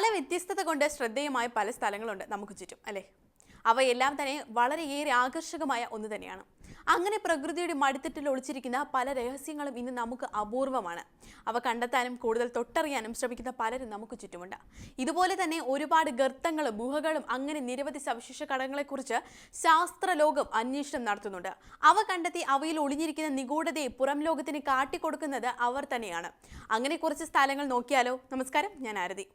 പല വ്യത്യസ്തത കൊണ്ട് ശ്രദ്ധേയമായ പല സ്ഥലങ്ങളുണ്ട് നമുക്ക് ചുറ്റും അല്ലേ? അവയെല്ലാം തന്നെ വളരെയേറെ ആകർഷകമായ ഒന്ന് തന്നെയാണ്. അങ്ങനെ പ്രകൃതിയുടെ മടിത്തട്ടിൽ ഒളിച്ചിരിക്കുന്ന പല രഹസ്യങ്ങളും ഇന്ന് നമുക്ക് അപൂർവമാണ്. അവ കണ്ടെത്താനും കൂടുതൽ തൊട്ടറിയാനും ശ്രമിക്കുന്ന പലരും നമുക്ക് ചുറ്റുമുണ്ട്. ഇതുപോലെ തന്നെ ഒരുപാട് ഗർത്തങ്ങളും ഗുഹകളും അങ്ങനെ നിരവധി സവിശേഷ ഘടകങ്ങളെക്കുറിച്ച് ശാസ്ത്രലോകം അന്വേഷണം നടത്തുന്നുണ്ട്. അവ കണ്ടെത്തി അവയിൽ ഒളിഞ്ഞിരിക്കുന്ന നിഗൂഢതയെ പുറം ലോകത്തിന് കാട്ടിക്കൊടുക്കുന്നത് അവർ തന്നെയാണ്. അങ്ങനെ കുറച്ച് സ്ഥലങ്ങൾ നോക്കിയാലോ? നമസ്കാരം ഞാൻ ആരതി.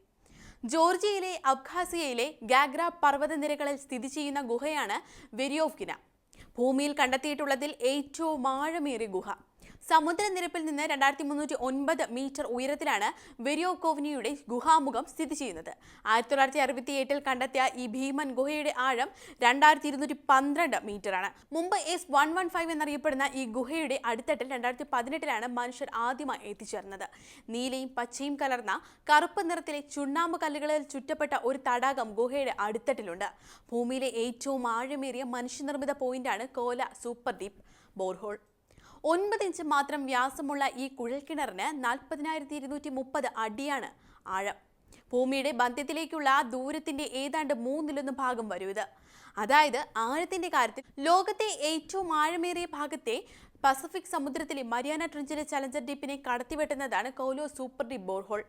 ജോർജിയയിലെ അബ്ഖാസിയയിലെ ഗാഗ്ര പർവതനിരകളിൽ സ്ഥിതി ചെയ്യുന്ന ഗുഹയാണ് വെരിയോഫ്കിന ഭൂമിയിൽ കണ്ടെത്തിയിട്ടുള്ളതിൽ ഏറ്റവും ആഴമേറിയ ഗുഹ. സമുദ്രനിരപ്പിൽ നിന്ന് രണ്ടായിരത്തി മുന്നൂറ്റി ഒൻപത് മീറ്റർ ഉയരത്തിലാണ് വെരിയോകോവ്നിയുടെ ഗുഹാമുഖം സ്ഥിതി ചെയ്യുന്നത്. ആയിരത്തി തൊള്ളായിരത്തി അറുപത്തി എട്ടിൽ കണ്ടെത്തിയ ഈ ഭീമൻ ഗുഹയുടെ ആഴം രണ്ടായിരത്തി ഇരുന്നൂറ്റി പന്ത്രണ്ട് മീറ്ററാണ്. മുമ്പ് എസ് വൺ വൺ ഫൈവ് എന്നറിയപ്പെടുന്ന ഈ ഗുഹയുടെ അടിത്തട്ടിൽ രണ്ടായിരത്തി പതിനെട്ടിലാണ് മനുഷ്യർ ആദ്യമായി എത്തിച്ചേർന്നത്. നീലയും പച്ചയും കലർന്ന കറുപ്പ് നിറത്തിലെ ചുണ്ണാമ്പ് കല്ലുകളിൽ ചുറ്റപ്പെട്ട ഒരു തടാകം ഗുഹയുടെ അടിത്തട്ടിലുണ്ട്. ഭൂമിയിലെ ഏറ്റവും ആഴമേറിയ മനുഷ്യനിർമ്മിത പോയിന്റാണ് കോല സൂപ്പർ ഡീപ് ബോർഹോൾ ഒൻപത് ഇഞ്ച് മാത്രം വ്യാസമുള്ള ഈ കുഴൽക്കിണറിന് നാൽപ്പതിനായിരത്തി ഇരുന്നൂറ്റി മുപ്പത് അടിയാണ് ആഴം. ഭൂമിയുടെ ബന്ധ്യത്തിലേക്കുള്ള ദൂരത്തിന്റെ ഏതാണ്ട് മൂന്നിലൊന്ന് ഭാഗം വരും ഇത്. അതായത് ആഴത്തിന്റെ കാര്യത്തിൽ ലോകത്തെ ഏറ്റവും ആഴമേറിയ ഭാഗത്തെ പസഫിക് സമുദ്രത്തിലെ മരിയാന ട്രഞ്ചിലെ ചലഞ്ചർ ഡീപ്പിനെ കടത്തിവെട്ടുന്നതാണ് Kola super deep borehole.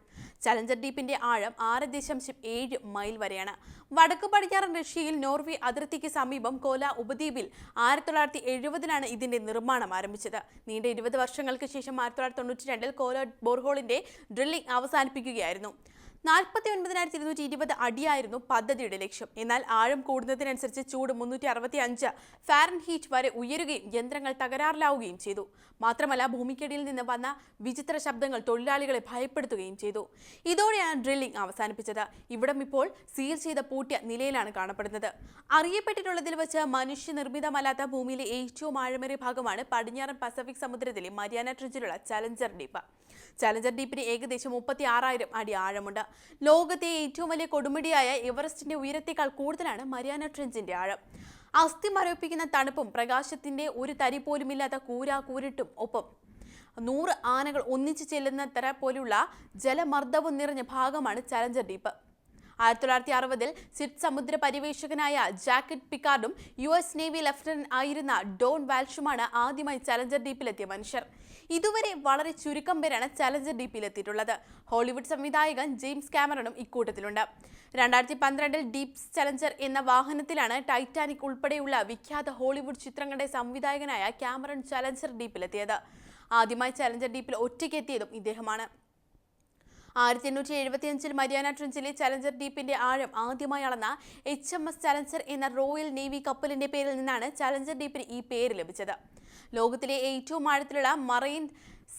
Challenger ഡീപ്പിന്റെ ആഴം ആറ് ദശാംശം ഏഴ് മൈൽ വരെയാണ്. വടക്കു പടിഞ്ഞാറൻ റഷ്യയിൽ നോർവേ അതിർത്തിക്ക് സമീപം കോല ഉപദ്വീപിൽ ആയിരത്തി തൊള്ളായിരത്തി എഴുപതിലാണ് ഇതിന്റെ നിർമ്മാണം ആരംഭിച്ചത്. നീണ്ട ഇരുപത് വർഷങ്ങൾക്ക് ശേഷം ആയിരത്തി തൊള്ളായിരത്തി തൊണ്ണൂറ്റി രണ്ടിൽ കോല ബോർഹോളിന്റെ ഡ്രില്ലിംഗ് അവസാനിപ്പിക്കുകയായിരുന്നു. നാൽപ്പത്തി ഒൻപതിനായിരത്തി ഇരുന്നൂറ്റി ഇരുപത് അടിയായിരുന്നു പദ്ധതിയുടെ ലക്ഷ്യം. എന്നാൽ ആഴം കൂടുന്നതിനനുസരിച്ച് ചൂട് മുന്നൂറ്റി അറുപത്തി അഞ്ച് ഫാരൻ ഹീറ്റ് വരെ ഉയരുകയും യന്ത്രങ്ങൾ തകരാറിലാവുകയും ചെയ്തു. മാത്രമല്ല ഭൂമിക്കടിയിൽ നിന്ന് വന്ന വിചിത്ര ശബ്ദങ്ങൾ തൊഴിലാളികളെ ഭയപ്പെടുത്തുകയും ചെയ്തു. ഇതോടെയാണ് ഡ്രില്ലിംഗ് അവസാനിപ്പിച്ചത്. ഇവിടം ഇപ്പോൾ സീൽ ചെയ്ത പൂട്ടിയ നിലയിലാണ് കാണപ്പെടുന്നത്. അറിയപ്പെട്ടിട്ടുള്ളതിൽ വെച്ച് മനുഷ്യനിർമ്മിതമല്ലാത്ത ഭൂമിയിലെ ഏറ്റവും ആഴമേറിയ ഭാഗമാണ് പടിഞ്ഞാറൻ പസഫിക് സമുദ്രത്തിലെ മരിയാന ട്രിഞ്ചിലുള്ള ചലഞ്ചർ ഡീപ്പ് ചലഞ്ചർ ഡീപ്പിന് ഏകദേശം മുപ്പത്തി ആറായിരം അടി ആഴമുണ്ട്. ലോകത്തെ ഏറ്റവും വലിയ കൊടുമുടിയായ എവറസ്റ്റിന്റെ ഉയരത്തേക്കാൾ കൂടുതലാണ് മരിയാന ട്രെഞ്ചിന്റെ ആഴം. അസ്ഥി മരവിപ്പിക്കുന്ന തണുപ്പും പ്രകാശത്തിന്റെ ഒരു തരി പോലുമില്ലാത്ത കൂരാ കൂരിട്ടും ഒപ്പം. നൂറ് ആനകൾ ഒന്നിച്ചു ചെല്ലുന്ന തര പോലുള്ള ജലമർദ്ദവും നിറഞ്ഞ ഭാഗമാണ് ചലഞ്ചർ ഡീപ്പ്. ആയിരത്തി തൊള്ളായിരത്തി അറുപതിൽ സിറ്റ് സമുദ്ര പര്യവേഷകനായ ജാക്കറ്റ് പിക്കാർഡും യു എസ് നേവി ലഫ്റ്റനന്റ് ആയിരുന്ന ഡോൺ വാൽഷുമാണ് ആദ്യമായി ചലഞ്ചർ ഡീപ്പിലെത്തിയ മനുഷ്യർ. ഇതുവരെ വളരെ ചുരുക്കം പേരാണ് ചലഞ്ചർ ഡീപ്പിലെത്തിയിട്ടുള്ളത്. ഹോളിവുഡ് സംവിധായകൻ ജെയിംസ് കാമറണും ഇക്കൂട്ടത്തിലുണ്ട്. രണ്ടായിരത്തി പന്ത്രണ്ടിൽ ഡീപ്സ് ചലഞ്ചർ എന്ന വാഹനത്തിലാണ് ടൈറ്റാനിക് ഉൾപ്പെടെയുള്ള വിഖ്യാത ഹോളിവുഡ് ചിത്രങ്ങളുടെ സംവിധായകനായ ക്യാമറൺ ചലഞ്ചർ ഡീപ്പിലെത്തിയത്. ആദ്യമായി ചലഞ്ചർ ഡീപ്പിൽ ഒറ്റയ്ക്കെത്തിയതും ഇദ്ദേഹമാണ്. ആയിരത്തി എണ്ണൂറ്റി എഴുപത്തിയഞ്ചിൽ മരിയാന ട്രിഞ്ചിലെ ചലഞ്ചർ ഡീപ്പിന്റെ ആഴം ആദ്യമായി അളന്ന എച്ച് എം എസ് ചലഞ്ചർ എന്ന റോയൽ നേവി കപ്പലിന്റെ പേരിൽ നിന്നാണ് ചലഞ്ചർ ഡീപ്പിന് ഈ പേര് ലഭിച്ചത്. ലോകത്തിലെ ഏറ്റവും ആഴത്തിലുള്ള മറൈൻ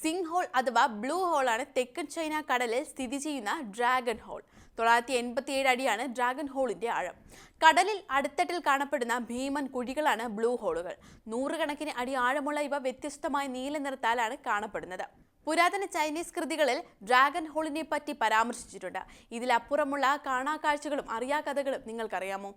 സിംഗ് ഹോൾ അഥവാ ബ്ലൂ ഹോളാണ് തെക്കൻ ചൈന കടലിൽ സ്ഥിതി ചെയ്യുന്ന ഡ്രാഗൺ ഹോൾ. തൊള്ളായിരത്തി എൺപത്തി ഏഴ് അടിയാണ് ഡ്രാഗൺ ഹോളിന്റെ ആഴം. കടലിൽ അടുത്തട്ടിൽ കാണപ്പെടുന്ന ഭീമൻ കുഴികളാണ് ബ്ലൂ ഹോളുകൾ. നൂറുകണക്കിന് അടി ആഴമുള്ള ഇവ വ്യത്യസ്തമായ നീല നിറത്താലാണ് കാണപ്പെടുന്നത്. പുരാതന ചൈനീസ് കൃതികളിൽ ഡ്രാഗൺ ഹോളിനെ പറ്റി പരാമർശിച്ചിട്ടുണ്ട്. ഇതിലപ്പുറമുള്ള കാണാക്കാഴ്ചകളും അറിയാ കഥകളും നിങ്ങൾക്കറിയാമോ?